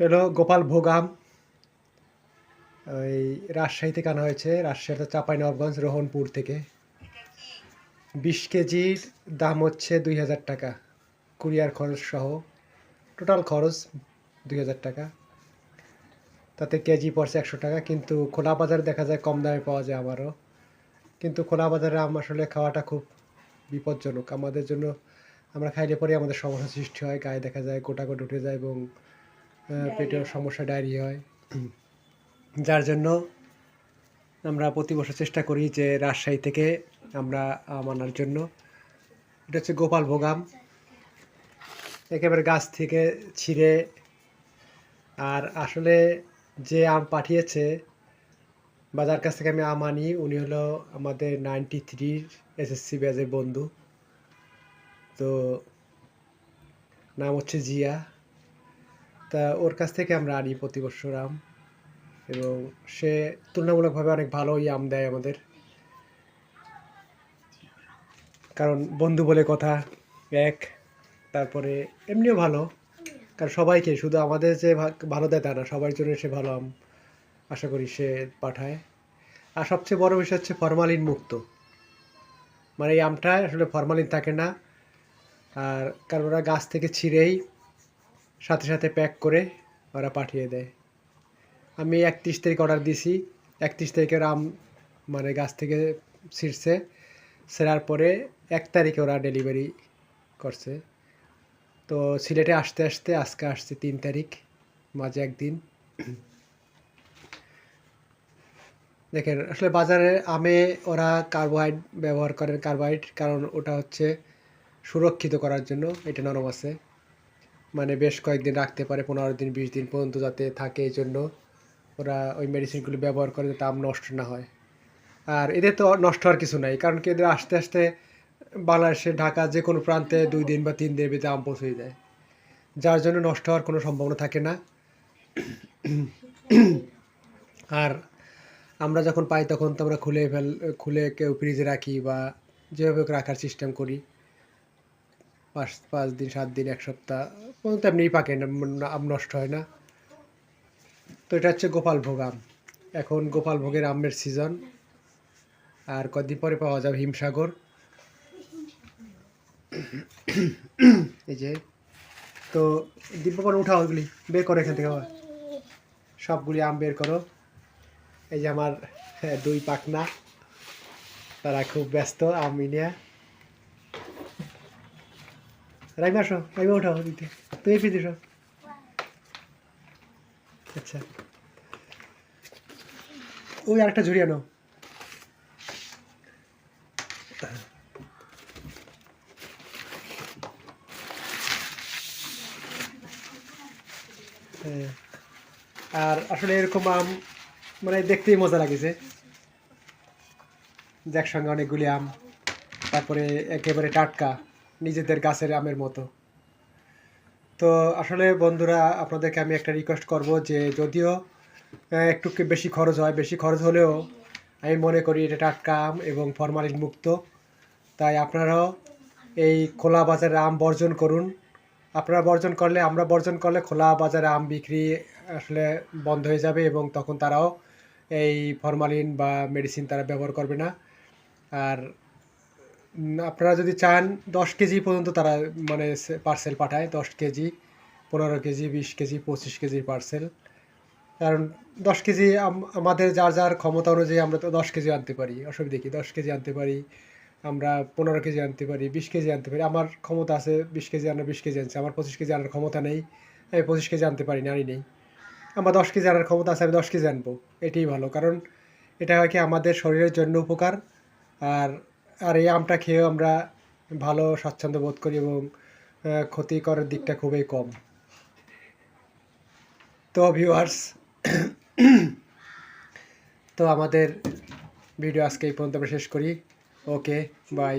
হলো গোপাল ভোগাম, ওই রাজশাহী থেকে আনা হয়েছে। রাজশাহী চাপাই নবগঞ্জ রোহনপুর থেকে। বিশ কেজির দাম হচ্ছে দুই হাজার টাকা। কুরিয়ার খরচ সহ টোটাল খরচ দুই হাজার টাকা। তাতে কেজি পড়ছে একশো টাকা। কিন্তু খোলা বাজারে দেখা যায় কম দামে পাওয়া যায় আমারও। কিন্তু খোলা বাজারে আসলে খাওয়াটা খুব বিপজ্জনক। আমাদের জন্য আমরা খাইলে পরে আমাদের সমস্যা সৃষ্টি হয়। গায়ে দেখা যায়, গোটা গোটা উঠে যায় এবং পেটের সমস্যা ডায়রিয়া হয়। যার জন্য আমরা প্রতি বছর চেষ্টা করি যে রাজশাহী থেকে আমরা আম আনার জন্য। এটা হচ্ছে গোপাল ভোগাম একেবারে গাছ থেকে ছিঁড়ে। আর আসলে যে আম পাঠিয়েছে বা যার কাছ থেকে আমি আম আনি উনি হলো আমাদের নাইনটি থ্রির এসএসসি ব্যাচের বন্ধু। তো নাম হচ্ছে জিয়া। তা ওর কাছ থেকে আমরা আনি প্রতি বছর আম। এবং সে তুলনামূলকভাবে অনেক ভালোই আম দেয় আমাদের। কারণ বন্ধু বলে কথা, এক, তারপরে এমনিও ভালো। কারণ সবাইকে, শুধু আমাদের যে ভালো দেয় তা না, সবার জন্য সে ভালো আম আশা করি সে পাঠায়। আর সবচেয়ে বড় বিষয় হচ্ছে ফরমালিন মুক্ত। মানে এই আমটা আসলে ফরমালিন থাকে না। আর কারণ ওরা গাছ থেকে ছিঁড়েই সাথে সাথে প্যাক করে ওরা পাঠিয়ে দেয়। আমি একত্রিশ তারিখ অর্ডার দিছি। একত্রিশ তারিখের আম মানে গাছ থেকে ছিঁড়ছে। ছেঁড়ার পরে এক তারিখে ওরা ডেলিভারি করছে। তো সিলেটে আসতে আসতে আজকে আসছে তিন তারিখ, মাঝে একদিন। দেখেন, আসলে বাজারে আমে ওরা কার্বোহাইড ব্যবহার করেন কার্বোহাইড কারণ ওটা হচ্ছে সুরক্ষিত করার জন্য, এটা নরম আছে। মানে বেশ কয়েকদিন রাখতে পারে, পনেরো দিন, বিশ দিন পর্যন্ত যাতে থাকে এই জন্য। ওরা ওই মেডিসিনগুলো ব্যবহার করে যাতে আম নষ্ট না হয়। আর এদের তো নষ্ট হওয়ার কিছু নাই, কারণ কি এদের আস্তে আস্তে বাংলাদেশে, ঢাকা যে কোনো প্রান্তে দুই দিন বা তিন দিনের ভিতরে আম পৌঁছে যায়। যার জন্য নষ্ট হওয়ার কোনো সম্ভাবনা থাকে না। আর আমরা যখন পাই তখন তো আমরা খুলে ফেল, খুলে কেউ ফ্রিজে রাখি বা যেভাবে রাখার সিস্টেম করি। পাঁচ পাঁচ দিন, সাত দিন, এক সপ্তাহ পর্যন্ত এমনিই পাকে আম নষ্ট হয় না। তো এটা হচ্ছে গোপাল ভোগ আম। এখন গোপাল ভোগের আমের সিজন আর কদিন পরে পাওয়া যাবে হিমসাগর। এই যে। তো দীপকর উঠাও ওইগুলি বের করো এখান থেকে। সবগুলি আম বের করো। এই যে আমার হ্যাঁ, দুই পাকনা তারা খুব ব্যস্ত আম নিয়ে রাইমা আসো রাইমা উঠাও দিতে। তুমি ফিরে এসো আচ্ছা। ওই আরেকটা ঝুড়ি আনো। হ্যাঁ। আর আসলে এরকম আম মানে দেখতেই মজা লাগেছে। একসঙ্গে অনেকগুলি আম, তারপরে একেবারে টাটকা। নিজেদের গাছের আমের মতো। তো আসলে বন্ধুরা, আপনাদেরকে আমি একটা রিকোয়েস্ট করব যে যদিও একটু বেশি খরচ হয়, বেশি খরচ হলেও আমি মনে করি এটা টাটকা আম এবং ফরমালিন মুক্ত। তাই আপনারাও এই খোলা বাজারে আম বর্জন করুন। আপনারা বর্জন করলে, আমরা বর্জন করলে খোলা বাজারে আম বিক্রি আসলে বন্ধ হয়ে যাবে এবং তখন তারাও এই ফরমালিন বা মেডিসিন তারা ব্যবহার করবে না। আর আপনারা যদি চান, দশ কেজি পর্যন্ত তারা মানে পার্সেল পাঠায়। দশ কেজি, পনেরো কেজি, বিশ কেজি, পঁচিশ কেজির পার্সেল কারণ দশ কেজি আমাদের যার যার ক্ষমতা অনুযায়ী আমরা তো দশ কেজি আনতে পারি। অসুবিধা কি? দশ কেজি আনতে পারি, আমরা পনেরো কেজি আনতে পারি, বিশ কেজি আনতে পারি। আমার ক্ষমতা আছে বিশ কেজি আনার, বিশ কেজি আনছে। আমার পঁচিশ কেজি আনার ক্ষমতা নেই। আমি পঁচিশ কেজি আনতে পারি না আনি নেই। আমার দশ কেজি আনার ক্ষমতা আছে, আমি দশ কেজি আনব। এটাই ভালো। কারণ এটা হয় কি? আমাদের শরীরের জন্য উপকার। আর আর এই আমটা খেয়েও আমরা ভালো স্বাচ্ছন্দ্য বোধ করি এবং ক্ষতিকর দিকটা খুবই কম। তো ভিউয়ার্স তো আমাদের ভিডিও আজকে এই পর্যন্ত আমরা শেষ করি। Okay bye